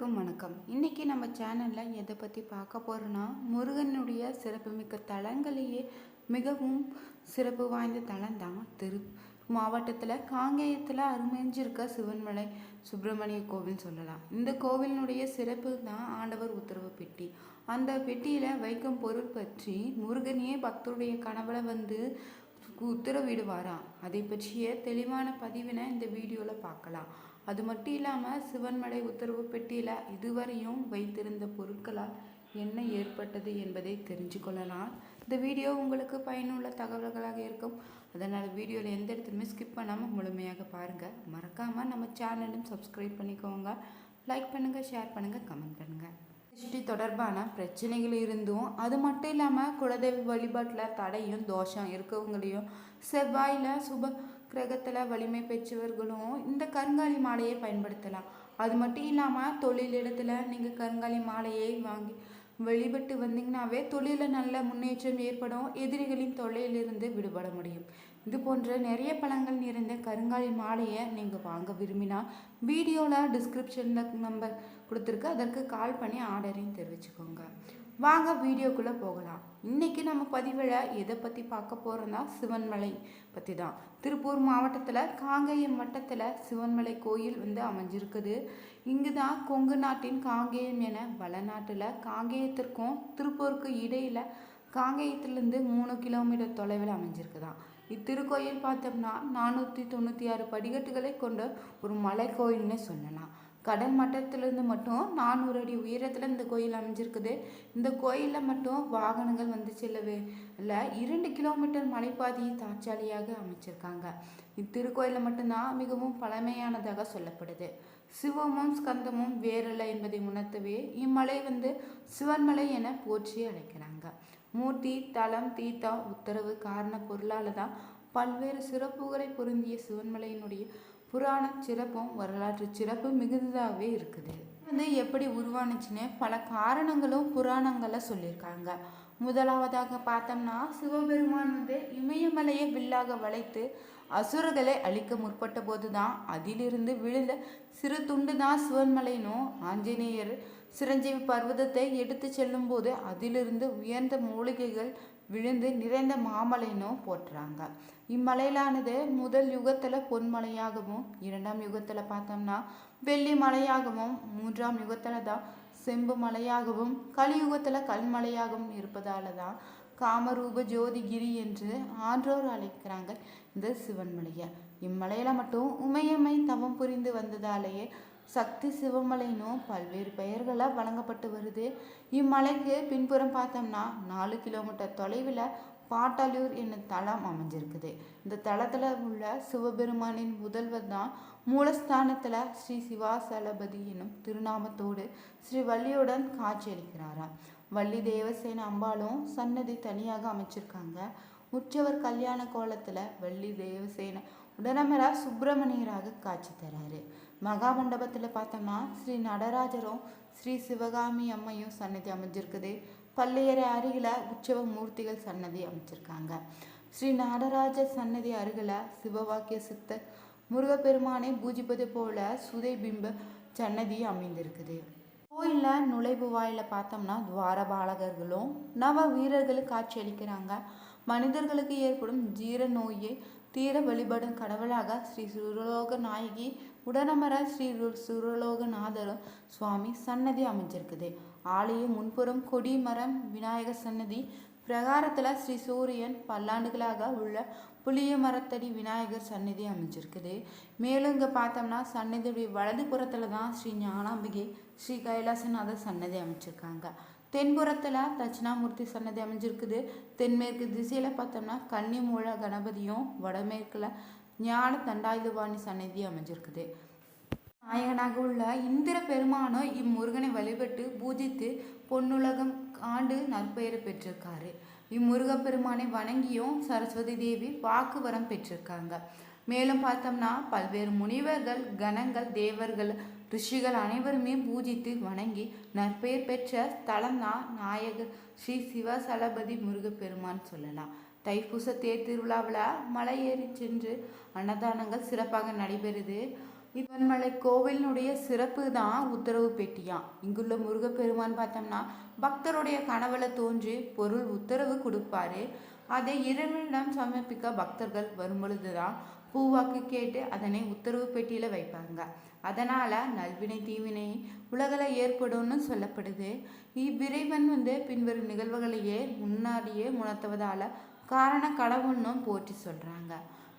அனைவருக்கும் வணக்கம். இன்றைக்கி நம்ம சேனலில் எதை பற்றி பார்க்க போகிறோன்னா முருகனுடைய சிறப்புமிக்க தலங்களையே மிகவும் சிறப்பு வாய்ந்த தலம் தான் திரு. மாவட்டத்தில் காங்கேயத்தில் அருமைஞ்சிருக்க சிவன்மலை சுப்பிரமணிய கோவில் சொல்லலாம். இந்த கோவிலினுடைய சிறப்பு தான் ஆண்டவர் உத்தரவு பெட்டி. அந்த பெட்டியில் வைக்கும் பொருள் பற்றி முருகனையே பக்தருடைய கனவுல வந்து உத்தரவிடுவாராம். அதை பற்றிய தெளிவான பதிவினை இந்த வீடியோவில் பார்க்கலாம். அது மட்டும் இல்லாமல் சிவன்மடை உத்தரவு பெட்டியில் இதுவரையும் வைத்திருந்த பொருட்களால் என்ன ஏற்பட்டது என்பதை தெரிஞ்சு கொள்ளலாம். இந்த வீடியோ உங்களுக்கு பயனுள்ள தகவல்களாக இருக்கும். அதனால் வீடியோவில் எந்த இடத்துலையுமே ஸ்கிப் பண்ணாமல் முழுமையாக பாருங்கள் மறக்காமல் நம்ம சேனலும் சப்ஸ்கிரைப் பண்ணிக்கோங்க. லைக் பண்ணுங்கள் ஷேர் பண்ணுங்கள் கமெண்ட் பண்ணுங்கள் திருஷ்டி தொடர்பான பிரச்சனைகள் இருந்தும் அது மட்டும் இல்லாமல் குலதெய்வ வழிபாட்டில் தடையும் தோஷம் இருக்கவங்களையும் செவ்வாயில் சுப கிரகத்தில் வலிமை பெற்றவர்களும் இந்த கருங்காலி மாலையை பயன்படுத்தலாம். அது மட்டும் இல்லாமல் தொழில் இடத்துல நீங்கள் கருங்காலி மாலையை வாங்கி வழிபட்டு வந்தீங்கன்னாவே தொழிலில் நல்ல முன்னேற்றம் ஏற்படும். எதிரிகளின் தொல்லையிலிருந்து விடுபட முடியும். இது போன்ற நிறைய பழங்கள் நிறைந்த கருங்காலி மாலையை நீங்கள் வாங்க விரும்பினா வீடியோவில் டிஸ்கிரிப்ஷனில் நம்பர் கொடுத்துருக்கு. அதற்கு கால் பண்ணி ஆர்டரையும் தெரிவிச்சுக்கோங்க. வாங்க வீடியோக்குள்ளே போகலாம். இன்றைக்கி நம்ம பதிவில் எதை பற்றி பார்க்க போகிறோம்னா சிவன்மலை பற்றி தான் திருப்பூர் மாவட்டத்தில் காங்கேயம் வட்டத்தில் சிவன்மலை கோயில் வந்து அமைஞ்சிருக்குது. இங்கு தான் கொங்கு நாட்டின் காங்கேயம் என வளநாட்டில் காங்கேயத்திற்கும் திருப்பூருக்கு இடையில் காங்கேயத்துலேருந்து மூணு கிலோமீட்டர் தொலைவில் அமைஞ்சிருக்குதான். இத்திருக்கோயில் பார்த்தோம்னா நானூற்றி தொண்ணூற்றி ஆறு படிக்கட்டுகளை கொண்ட ஒரு மலை சொல்லலாம். கடல் மட்டத்திலிருந்து மட்டும் நானூறு அடி உயரத்தில் இந்த கோயில் அமைஞ்சிருக்குது. இந்த கோயிலில் மட்டும் வாகனங்கள் வந்து செல்லவே இல்லை. இரண்டு கிலோமீட்டர் மலைப்பாதையை தாட்சாலியாக அமைச்சிருக்காங்க. இத்திருக்கோயிலில் மட்டும்தான் மிகவும் பழமையானதாக சொல்லப்படுது. சிவமும் ஸ்கந்தமும் வேறல்ல என்பதை உணர்த்தவே இம்மலை வந்து சிவன்மலை என போற்றி அழைக்கிறாங்க. மூர்த்தி தலம் தீத்தா உத்தரவு காரண பொருளால் தான் பல்வேறு சிறப்புகளை பொருந்திய சிவன்மலையினுடைய புராண சிறப்பும் வரலாற்று சிறப்பும் மிகுந்ததாகவே இருக்குது. வந்து எப்படி உருவானுச்சுன்னு பல காரணங்களும் புராணங்களை சொல்லியிருக்காங்க. முதலாவதாக பார்த்தோம்னா சிவபெருமான் வந்து இமயமலையை வில்லாக வளைத்து அசுரர்களை அழிக்க முற்பட்ட போதுதான் அதிலிருந்து விழுந்த சிறு துண்டு தான் சிவன்மலைனும் ஆஞ்சநேயர் சிரஞ்சீவி பர்வதத்தை எடுத்து செல்லும்போது அதிலிருந்து உயர்ந்த மூலிகைகள் விழுந்து நிறைந்த மாமலைனும் போட்டுறாங்க இம்மலையிலானது முதல் யுகத்தில் பொன்மலையாகவும் இரண்டாம் யுகத்தில் பார்த்தோம்னா வெள்ளி மலையாகவும் மூன்றாம் யுகத்தில் தான் செம்பு மலையாகவும் கலியுகத்தில் கல்மலையாகவும் இருப்பதால தான் காமரூப ஜோதிகிரி என்று ஆன்றோர் அழைக்கிறாங்க இந்த சிவன்மலையை. இம்மலையில் மட்டும் உமையம்மை தவம் புரிந்து வந்ததாலேயே சக்தி சிவமலைனும் பல்வேறு பெயர்களால் வழங்கப்பட்டு வருது. இம்மலைக்கு பின்புறம் பார்த்தோம்னா நாலு கிலோமீட்டர் தொலைவில் பாட்டாளூர் என்னும் தளம் அமைஞ்சிருக்குது. இந்த தளத்தில் உள்ள சிவபெருமானின் முதல்வர் தான் மூலஸ்தானத்தில் ஸ்ரீ சிவாசலபதி என்னும் திருநாமத்தோடு ஸ்ரீ வள்ளியுடன் காட்சியளிக்கிறாராம் வள்ளி தேவசேன அம்பாலும் சன்னதி தனியாக அமைச்சிருக்காங்க. உற்சவர் கல்யாண கோலத்தில் வள்ளி தேவசேன உடனமரா சுப்பிரமணியராக காட்சி தராரு. மகாமண்டபத்தில் பார்த்தோம்னா ஸ்ரீ நடராஜரும் ஸ்ரீ சிவகாமி அம்மையும் சன்னதி அமைஞ்சிருக்குது. பள்ளியறை அருகில் உற்சவ மூர்த்திகள் சன்னதி அமைச்சிருக்காங்க. ஸ்ரீ நடராஜ சன்னதி அருகில் சிவவாக்கிய சித்தர் முருகப்பெருமானை பூஜிப்பது போல சுதை பிம்ப சன்னதி அமைந்திருக்குது. நுழைவு வாயில் பார்த்தோம்னா துவாரபாலகர்களும் நவ வீரர்களும் காட்சி அளிக்கிறாங்க மனிதர்களுக்கு ஏற்படும் ஜீர நோயை தீர வழிபடும் கடவுளாக ஸ்ரீ சுரலோக நாயகி உடனமர ஸ்ரீ சுரலோகநாதரும் சுவாமி சன்னதி அமைஞ்சிருக்குது. ஆலய முன்புறம் கொடி மரம் விநாயகர் சன்னதி பிரகாரத்தில் ஸ்ரீ சூரியன் பல்லாண்டுகளாக உள்ள புளிய மரத்தடி விநாயகர் சன்னதி அமைஞ்சிருக்குது. மேலும் இங்கே பார்த்தோம்னா சன்னதியுடைய வலது புறத்தில் தான் ஸ்ரீ ஞானாம்பிகை ஸ்ரீ கைலாசநாதர் சன்னதி அமைச்சிருக்காங்க. தென்புறத்தில் தட்சிணாமூர்த்தி சன்னதி அமைஞ்சிருக்குது. தென்மேற்கு திசையில் பார்த்தோம்னா கன்னிமூல கணபதியும் வடமேற்கில் ஞான தண்டாயுதபாணி சன்னதி அமைஞ்சிருக்குது. நாயகனாக உள்ள இந்திர பெருமானும் இம்முருகனை வழிபட்டு பூஜித்து பொன்னுலகம் ஆண்டு நற்பெயரை பெற்றிருக்காரு. இம்முருகப்பெருமானை வணங்கியும் சரஸ்வதி தேவி வாக்கு வரம் பெற்றிருக்காங்க. மேலும் பார்த்தோம்னா பல்வேறு முனிவர்கள் கணங்கள் தேவர்கள் ரிஷிகள் அனைவருமே பூஜித்து வணங்கி நற்பெயர் பெற்ற ஸ்தலம் தான் நாயகர் ஸ்ரீ சிவசலபதி முருகப்பெருமான் சொல்லலாம். தைப்பூச தேர் திருவிழாவில் மலை ஏறி சென்று அன்னதானங்கள் சிறப்பாக நடைபெறுது. இவன்மலை கோவிலினுடைய சிறப்பு தான் உத்தரவு பெட்டியாம் இங்குள்ள முருகப்பெருமான் பார்த்தோம்னா பக்தருடைய கனவுல தோன்றி பொருள் உத்தரவு கொடுப்பாரு. அதை இறைவனிடம் சமர்ப்பிக்க பக்தர்கள் வரும்பொழுது தான் பூவாக்கு கேட்டு அதனை உத்தரவு பெட்டியில் வைப்பாங்க. அதனால் நல்வினை தீவினை உலகில் ஏற்படும்னு சொல்லப்படுது. இவ்விறைவன் வந்து பின்வரும் நிகழ்வுகளையே முன்னாடியே உணர்த்துவதால் காரண கடவுள்னும் போற்றி சொல்கிறாங்க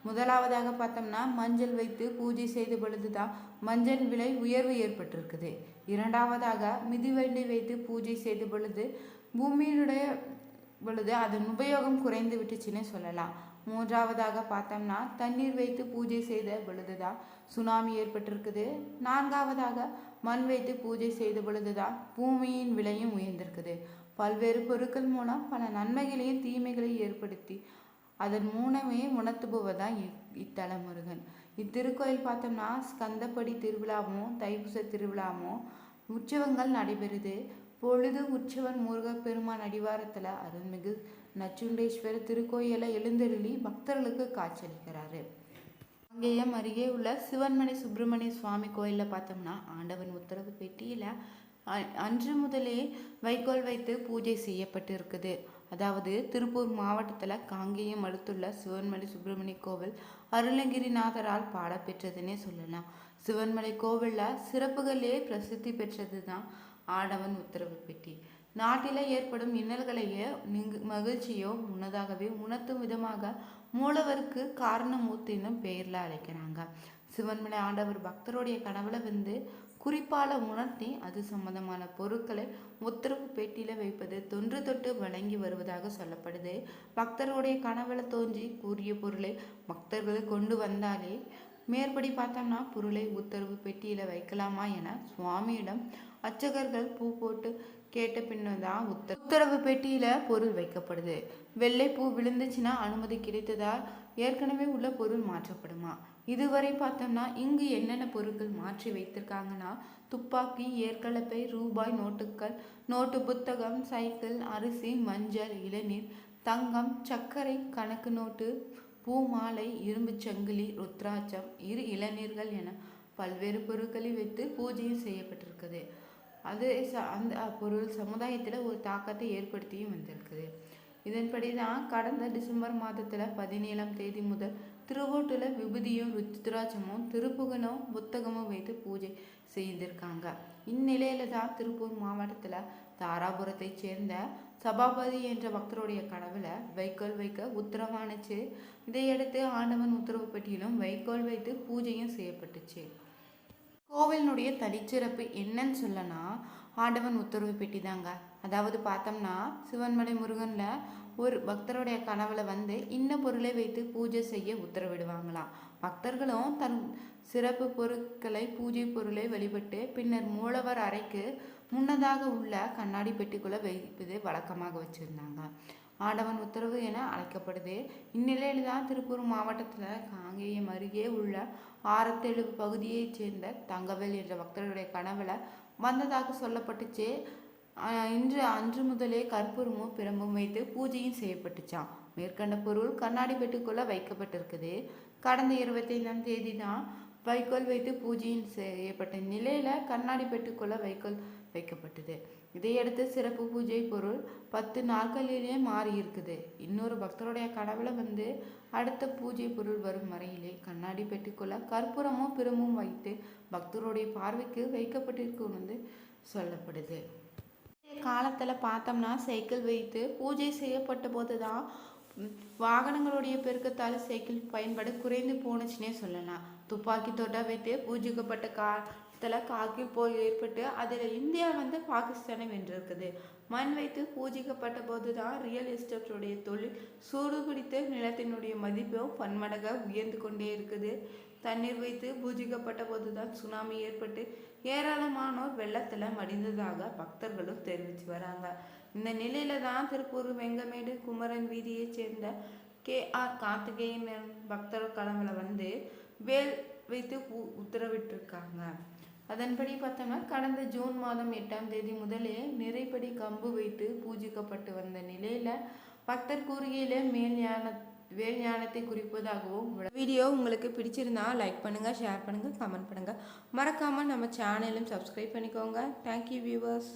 முதலாவதாக பார்த்தோம்னா மஞ்சள் வைத்து பூஜை செய்த பொழுதுதான் மஞ்சள் விலை உயர்வு ஏற்பட்டிருக்குது. இரண்டாவதாக மிதிவண்டி வைத்து பூஜை செய்த பொழுது பூமியினுடைய பொழுது அதன் உபயோகம் குறைந்து விட்டுச்சுன்னு சொல்லலாம். மூன்றாவதாக பார்த்தோம்னா தண்ணீர் வைத்து பூஜை செய்த பொழுதுதான் சுனாமி ஏற்பட்டிருக்குது. நான்காவதாக மண் வைத்து பூஜை செய்த பொழுதுதான் பூமியின் விலையும் உயர்ந்திருக்குது. பல்வேறு பொருட்கள் மூலம் பல நன்மைகளையும் தீமைகளையும் ஏற்படுத்தி அதன் மூலமே உணர்த்துபவதான் இத்தல முருகன் இத்திருக்கோயில் பார்த்தோம்னா ஸ்கந்தப்படி திருவிழாவும் தைப்பூச திருவிழாவும் உற்சவங்கள் நடைபெறுது. பொழுது உற்சவன் முருகப்பெருமான் அடிவாரத்தில் அருள்மிகு நச்சுண்டேஸ்வரர் திருக்கோயிலை எழுந்தருளி பக்தர்களுக்கு காட்சியளிக்கிறாரு. அங்கேயம் அருகே உள்ள சிவன்மலை சுப்பிரமணிய சுவாமி கோயிலில் பார்த்தோம்னா ஆண்டவன் உத்தரவு பெட்டியில் அன்று முதலே வைக்கோல் வைத்து பூஜை செய்யப்பட்டு இருக்குது அதாவது திருப்பூர் மாவட்டத்தில் காங்கேயம் அடுத்துள்ள சிவன்மலை சுப்பிரமணிய கோவில் அருணகிரிநாதரால் பாடப்பெற்றதுன்னே சொல்லலாம். சிவன்மலை கோவிலில் சிறப்புகளே பிரசித்தி பெற்றது தான் ஆடவன் உத்தரவு பெட்டி. நாட்டில் ஏற்படும் இன்னல்களையே நீங்கு மகிழ்ச்சியோ முன்னதாகவே உணர்த்தும் விதமாக மூலவருக்கு காரணமூர்த்தின்னும் பெயரில் அழைக்கிறாங்க. சிவன்மலை ஆண்டவர் பக்தருடைய கனவுல வந்து குறிப்பால உணர்த்தி அது சம்பந்தமான பொருட்களை உத்தரவு பெட்டியில வைப்பது தொன்று தொட்டு வழங்கி வருவதாக சொல்லப்படுது. பக்தருடைய கனவுல தோன்றி கூறிய பொருளை பக்தர்கள் கொண்டு வந்தாலே மேற்படி பார்த்தோம்னா பொருளை உத்தரவு பெட்டியில வைக்கலாமா என சுவாமியிடம் அர்ச்சகர்கள் பூ போட்டு கேட்ட பின்னதான் உத்தர உத்தரவு பெட்டியில் பொருள் வைக்கப்படுது. வெள்ளை பூ விழுந்துச்சுன்னா அனுமதி கிடைத்ததால் ஏற்கனவே உள்ள பொருள் மாற்றப்படுமா? இதுவரை பார்த்தோம்னா இங்கு என்னென்ன பொருட்கள் மாற்றி வைத்திருக்காங்கன்னா துப்பாக்கி ஏற்கலப்பை ரூபாய் நோட்டுகள் நோட்டு புத்தகம் சைக்கிள் அரிசி மஞ்சள் இளநீர் தங்கம் சர்க்கரை கணக்கு நோட்டு பூ மாலை இரும்புச் சங்கிலி ருத்ராட்சம் இரு இளநீர்கள் என பல்வேறு பொருட்களை வைத்து பூஜையும் செய்யப்பட்டிருக்குது. அது ச- அந்த பொருள் சமுதாயத்தில் ஒரு தாக்கத்தை ஏற்படுத்தியும் வந்திருக்குது. இதன்படி தான் கடந்த டிசம்பர் மாதத்தில் பதினேழாம் தேதி முதல் திருவோட்டில் விபூதியும் ருத்ராட்சமும் திருப்புகனும் புத்தகமும் வைத்து பூஜை செய்திருக்காங்க. இந்நிலையில தான் திருப்பூர் மாவட்டத்தில் தாராபுரத்தைச் சேர்ந்த சபாபதி என்ற பக்தருடைய கனவுல வைக்கோல் வைக்க உத்தரவானுச்சு இதையடுத்து ஆண்டவன் உத்தரவு பெட்டியிலும் வைக்கோல் வைத்து பூஜையும் செய்யப்பட்டுச்சு. கோவிலினுடைய தனிச்சிறப்பு என்னன்னு சொல்லனா ஆண்டவன் உத்தரவு பெட்டி தாங்க அதாவது பார்த்தோம்னா சிவன்மலை முருகனில் ஒரு பக்தருடைய கனவுல வந்து இன்ன பொருளை வைத்து பூஜை செய்ய உத்தரவிடுவாங்களாம் பக்தர்களும் தன் சிறப்பு பொருட்களை பூஜை பொருளை வழிபட்டு பின்னர் மூலவர் அறைக்கு முன்னதாக உள்ள கண்ணாடி பெட்டிக்குள்ளே வைப்பது வழக்கமாக வச்சுருந்தாங்க. ஆண்டவன் உத்தரவு என அழைக்கப்படுது. இந்நிலையில் தான் திருப்பூர் மாவட்டத்தில் காங்கேயம் அருகே உள்ள ஆரத்தெழு பகுதியைச் சேர்ந்த தங்கவேல் என்ற பக்தர்களுடைய கனவுல வந்ததாக சொல்லப்பட்டுச்சு. இன்று அன்று முதலே கற்பூரமும் பிரம்பும் வைத்து பூஜையும் செய்யப்பட்டுச்சாம். மேற்கண்ட பொருள் கண்ணாடி பெட்டுக்குள்ளே வைக்கப்பட்டிருக்குது. கடந்த இருபத்தைந்தாம் தேதி தான் வைக்கோல் வைத்து பூஜையும் செய்யப்பட்ட நிலையில கண்ணாடி பெட்டுக்குள்ளே வைக்கோல் வைக்கப்பட்டது. இதையடுத்து சிறப்பு பூஜை பொருள் பத்து நாட்களிலே மாறி இருக்குது இன்னொரு பக்தருடைய கனவுல வந்து அடுத்த பூஜை பொருள் வரும் வரையிலே கண்ணாடி பெட்டிக்குள்ள கற்பூரமும் பிரமும் வைத்து பக்தருடைய பார்வைக்கு வைக்கப்பட்டிருக்கும் வந்து சொல்லப்படுது. காலத்தில் பார்த்தோம்னா சைக்கிள் வைத்து பூஜை செய்யப்பட்ட போது தான் வாகனங்களுடைய பெருக்கத்தால் சைக்கிள் பயன்பாடு குறைந்து போணுச்சுன்னே சொல்லலாம். துப்பாக்கி தொட்டா வைத்து பூஜிக்கப்பட்ட காலத்தில் காக்கி போர் ஏற்பட்டு அதில் இந்தியா வந்து பாகிஸ்தானை வென்றிருக்குது. மண் வைத்து பூஜிக்கப்பட்ட போது தான் ரியல் எஸ்டேட்டுடைய தொழில் சூடு பிடித்து நிலத்தினுடைய மதிப்பும் பன்மடங்காக உயர்ந்து கொண்டே இருக்குது. தண்ணீர் வைத்து பூஜிக்கப்பட்ட போது தான் சுனாமி ஏற்பட்டு ஏராளமானோர் வெள்ளத்தில் மடிந்ததாக பக்தர்களும் தெரிவித்து வராங்க. இந்த நிலையில தான் திருப்பூர் வெங்கமேடு குமரன் வீதியைச் சேர்ந்த கே. ஆர். கார்த்திகேயன் பக்தர் கலங்களை வந்து வேல் வைத்து உ- உத்தரவிட்டிருக்காங்க. அதன்படி பார்த்தோம்னா கடந்த ஜூன் மாதம் எட்டாம் தேதி முதலே நிறைப்படி கம்பு வைத்து பூஜிக்கப்பட்டு வந்த நிலையில பக்தர் கூறுகையில மேல் ஞான வேல் ஞானத்தை குறிப்பதாகவும் வீடியோ உங்களுக்கு பிடிச்சிருந்தா லைக் பண்ணுங்கள் ஷேர் பண்ணுங்கள் கமெண்ட் பண்ணுங்கள் மறக்காமல் நம்ம சேனலும் சப்ஸ்கிரைப் பண்ணிக்கோங்க. Thank you viewers